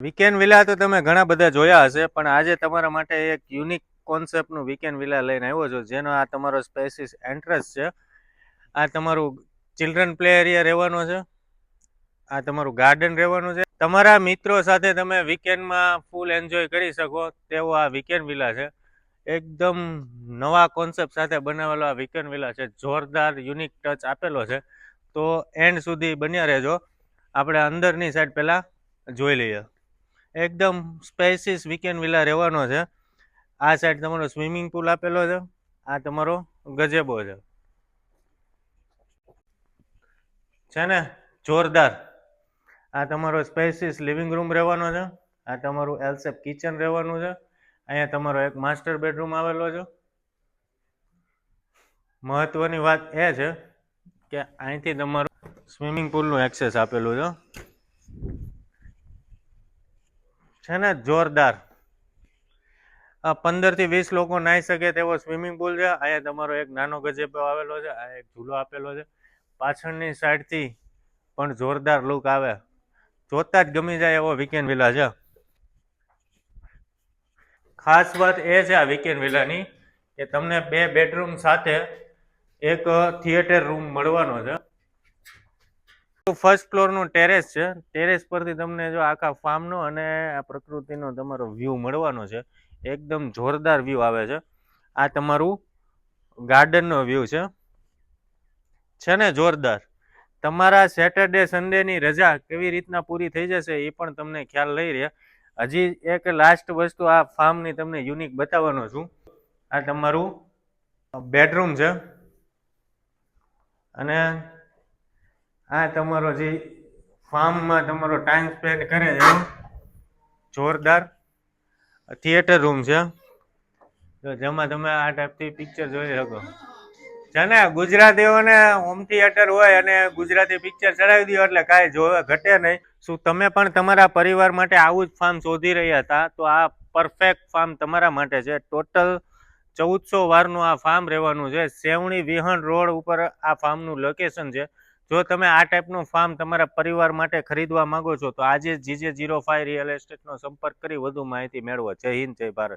Weekend villa તો તમે ઘણા બધા જોયા હશે, પણ આજે તમારા માટે એક યુનિક કોન્સેપ્ટનું વીકેન્ડ વિલા લઈને આવ્યો છું, જેનો આ તમારો સ્પેસિસ એન્ટ્રન્સ છે. આ તમારું ચિલ્ડ્રન પ્લે એરિયા રહેવાનો છે. આ તમારું ગાર્ડન રહેવાનું છે. તમારા મિત્રો સાથે તમે વીકેન્ડમાં ફૂલ એન્જોય કરી શકો તેવો આ વીકેન્ડ વિલા છે. એકદમ નવા કોન્સેપ્ટ સાથે બનાવેલો આ વીકેન્ડ વિલા છે. જોરદાર યુનિક ટચ આપેલો છે. તો એન્ડ સુધી બન્યા રહેજો. આપણે અંદરની સાઈડ પહેલાં જોઈ લઈએ. એકદમ સ્પેસિસ વીકેન્ડ વિલા રહેવાનો છે. આ સાઈડ તમારો સ્વિમિંગ પુલ આપેલો છે. આ તમારો ગજેબો છે. છે ને? જોરદાર. આ તમારો સ્પેસિસ લિવિંગ રૂમ રહેવાનો છે. આ તમારું એલસેપ કિચન રહેવાનું છે. અહીંયા તમારો એક માસ્ટર બેડરૂમ આવેલો છે. મહત્વની વાત એ છે કે અહીંથી તમારું સ્વિમિંગ પુલનું એક્સેસ આપેલું છે. છે ને, જોરદાર. પંદરથી વીસ લોકો નાહી શકે તેવો સ્વિમિંગ પુલ છે. અહીંયા તમારો એક નાનો ગજેબો આવેલો છે, આ એક ઝૂલો આપેલો છે. પાછળની સાઈડથી પણ જોરદાર લુક આવે. જોતા જ ગમી જાય એવો વીકેન્ડ વિલા છે. ખાસ વાત એ છે આ વીકેન્ડ વિલાની કે તમને બે બેડરૂમ સાથે એક થિયેટર રૂમ મળવાનો છે. ફર્સ્ટ ફ્લોરનું ટેરેસ છે. ટેરેસ પરથી તમને જો આખા ફાર્મનો અને આ પ્રકૃતિનો તમારો વ્યૂ મળવાનો છે. એકદમ જોરદાર વ્યૂ આવે છે. આ તમારું ગાર્ડનનો વ્યૂ છે. છે ને જોરદાર? તમારા સેટરડે સન્ડેની રજા કેવી રીતના પૂરી થઈ જશે એ પણ તમને ખ્યાલ લઈ રહ્યા હજી એક લાસ્ટ વસ્તુ આ ફાર્મની તમને યુનિક બતાવવાનો છું. આ તમારું બેડરૂમ છે. અને આ તમારો જે ફાર્મમાં તમારો ટાઈમ સ્પેન્ડ કરે એવો જોરદાર થિયેટર રૂમ છે. તો જેમાં તમે આ ટાઈપથી પિક્ચર જોઈ શકો. છે ને ગુજરાતીઓને હોમ થિયેટર હોય અને ગુજરાતી પિક્ચર ચડાવી દો એટલે કાંઈ જોવે ઘટે નહીં. શું તમે પણ તમારા પરિવાર માટે આવું જ ફાર્મ શોધી રહ્યા હતા? તો આ પરફેક્ટ ફાર્મ તમારા માટે છે. ટોટલ ચૌદસો વારનું આ ફાર્મ રહેવાનું છે. સેવણી વિહણ રોડ ઉપર આ ફાર્મનું લોકેશન છે. જો તમે આ ટાઈપનું ફાર્મ તમારા પરિવાર માટે ખરીદવા માંગો છો, તો આજે જીજે જીરો ફાઈવ રિયલ એસ્ટેટનો સંપર્ક કરી વધુ માહિતી મેળવો. જય હિન્દ, જય ભારત.